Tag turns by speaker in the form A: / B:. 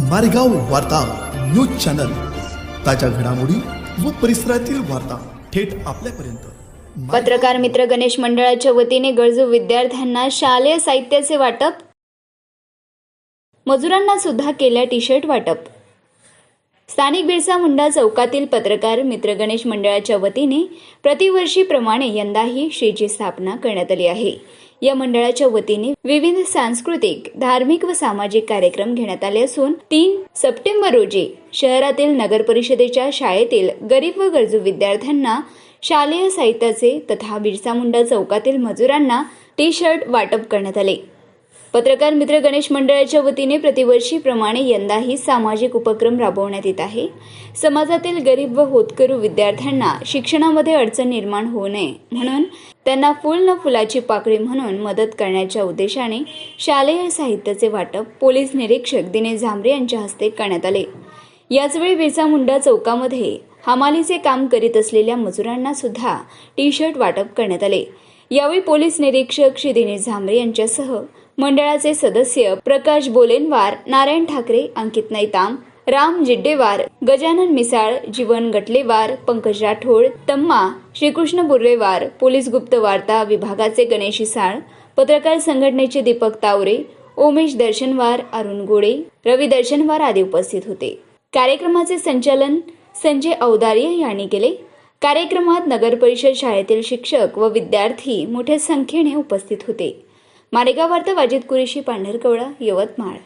A: मारेगाव वार्ता news channel. ताज्या घडामोडी व परिसरातील वार्ता थेट आपल्यापर्यंत.
B: पत्रकार मित्र गणेश मंडळाच्या वतीने गरजू विद्यार्थ्यांना शालेय साहित्याचे वाटप. मजुरांना सुद्धा केल्या टी शर्ट वाटप. स्थानिक बिरसा मुंडा चौकातील पत्रकार मित्र गणेश मंडळाच्या वतीने प्रतिवर्षीप्रमाणे यंदाही श्रीची स्थापना करण्यात आली आहे. या मंडळाच्या वतीने विविध सांस्कृतिक धार्मिक व सामाजिक कार्यक्रम घेण्यात आले असून तीन सप्टेंबर रोजी शहरातील नगर परिषदेच्या शाळेतील गरीब व गरजू विद्यार्थ्यांना शालेय साहित्याचे तथा बिरसा मुंडा चौकातील मजुरांना टी शर्ट वाटप करण्यात आले. पत्रकार मित्र गणेश मंडळाच्या वतीने प्रतिवर्षीप्रमाणे यंदाही सामाजिक उपक्रम राबवण्यात येत आहे. समाजातील गरीब व होतकरू विद्यार्थ्यांना शिक्षणामध्ये अडचण निर्माण होऊ नये म्हणून त्यांना फुल न फुलाची पाकळी म्हणून मदत करण्याच्या उद्देशाने शालेय साहित्याचे वाटप पोलीस निरीक्षक दिनेश झांबरे यांच्या हस्ते करण्यात आले. याचवेळी बिरसा मुंडा चौकामध्ये हमालीचे काम करीत असलेल्या मजुरांना सुद्धा टी शर्ट वाटप करण्यात आले. यावेळी पोलीस निरीक्षक श्री दिनेश झांबरे यांच्यासह मंडळाचे सदस्य प्रकाश बोलेनवार नारायण ठाकरे अंकित नैताम राम जिड्डेवार गजानन मिसाळ जीवन गटलेवार पंकज राठोड तम्मा श्रीकृष्ण बुर्रेवार पोलीस गुप्त वार्ता विभागाचे गणेश साळ पत्रकार संघटनेचे दीपक तावरे ओमेश दर्शनवार अरुण गोडे रवी दर्शनवार आदी उपस्थित होते. कार्यक्रमाचे संचालन संजय औदार्य यांनी केले. कार्यक्रमात नगर परिषद शाळेतील शिक्षक व विद्यार्थी मोठ्या संख्येने उपस्थित होते. मारेगाव वार्ता वाजित कुरेशी पांढरकवडा यवतमाळ.